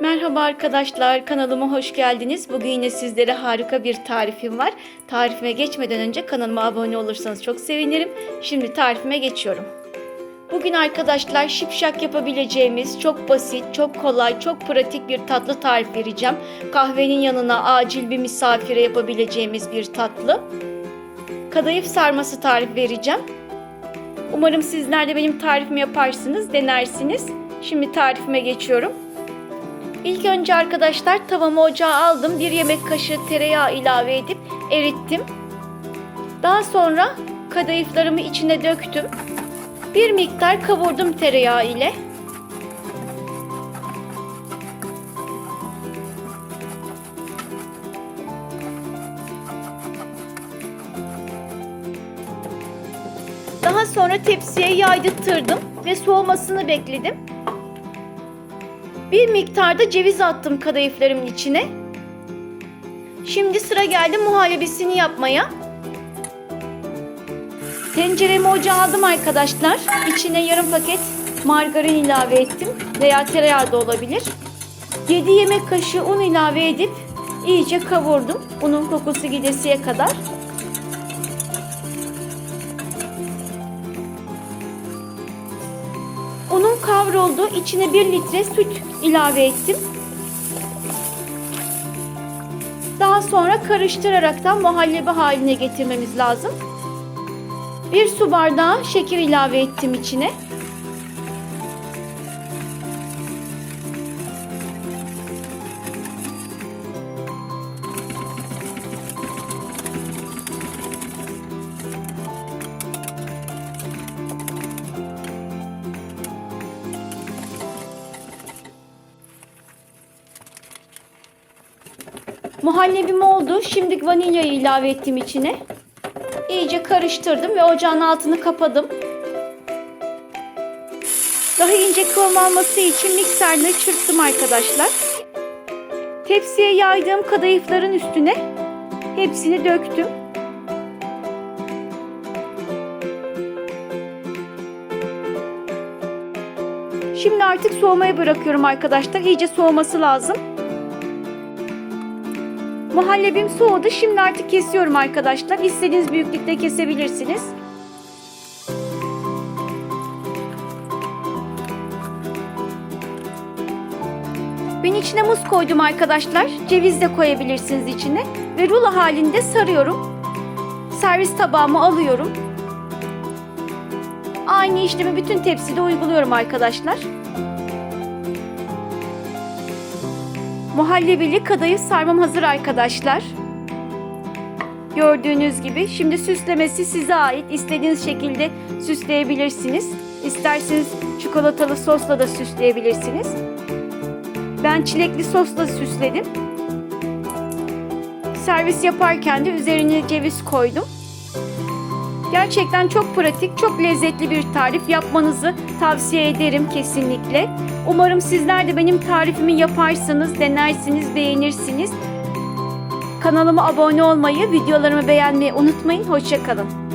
Merhaba arkadaşlar, kanalıma hoş geldiniz. Bugün yine sizlere harika bir tarifim var. Tarifime geçmeden önce kanalıma abone olursanız çok sevinirim. Şimdi tarifime geçiyorum. Bugün arkadaşlar şipşak yapabileceğimiz çok basit, çok kolay, çok pratik bir tatlı tarif vereceğim. Kahvenin yanına acil bir misafire yapabileceğimiz bir tatlı. Kadayıf sarması tarif vereceğim. Umarım sizler de benim tarifimi yaparsınız, denersiniz. Şimdi tarifime geçiyorum. İlk önce arkadaşlar tavamı ocağa aldım. Bir yemek kaşığı tereyağı ilave edip erittim. Daha sonra kadayıflarımı içine döktüm. Bir miktar kavurdum tereyağı ile. Daha sonra tepsiye yaydırttırdım ve soğumasını bekledim. Bir miktarda ceviz attım kadayıflarımın içine. Şimdi sıra geldi muhallebisini yapmaya. Tenceremi ocağa aldım arkadaşlar. İçine yarım paket margarin ilave ettim veya tereyağı da olabilir. 7 yemek kaşığı un ilave edip iyice kavurdum. Unun kokusu gidesiye kadar. Kavruldu. İçine 1 litre süt ilave ettim. Daha sonra karıştıraraktan muhallebi haline getirmemiz lazım. Bir su bardağı şeker ilave ettim içine. Muhallebim oldu. Şimdi vanilyayı ilave ettim içine. İyice karıştırdım ve ocağın altını kapadım. Daha ince kıvam alması için mikserle çırptım arkadaşlar. Tepsiye yaydığım kadayıfların üstüne hepsini döktüm. Şimdi artık soğumaya bırakıyorum arkadaşlar. İyice soğuması lazım. Muhallebim soğudu. Şimdi artık kesiyorum arkadaşlar. İstediğiniz büyüklükte kesebilirsiniz. Ben içine muz koydum arkadaşlar. Ceviz de koyabilirsiniz içine. Ve rulo halinde sarıyorum. Servis tabağıma alıyorum. Aynı işlemi bütün tepside uyguluyorum arkadaşlar. Muhallebili kadayıf sarmam hazır arkadaşlar. Gördüğünüz gibi şimdi süslemesi size ait. İstediğiniz şekilde süsleyebilirsiniz. İsterseniz çikolatalı sosla da süsleyebilirsiniz. Ben çilekli sosla süsledim. Servis yaparken de üzerine ceviz koydum. Gerçekten çok pratik, çok lezzetli bir tarif. Yapmanızı tavsiye ederim kesinlikle. Umarım sizler de benim tarifimi yaparsınız, denersiniz, beğenirsiniz. Kanalıma abone olmayı, videolarımı beğenmeyi unutmayın. Hoşçakalın.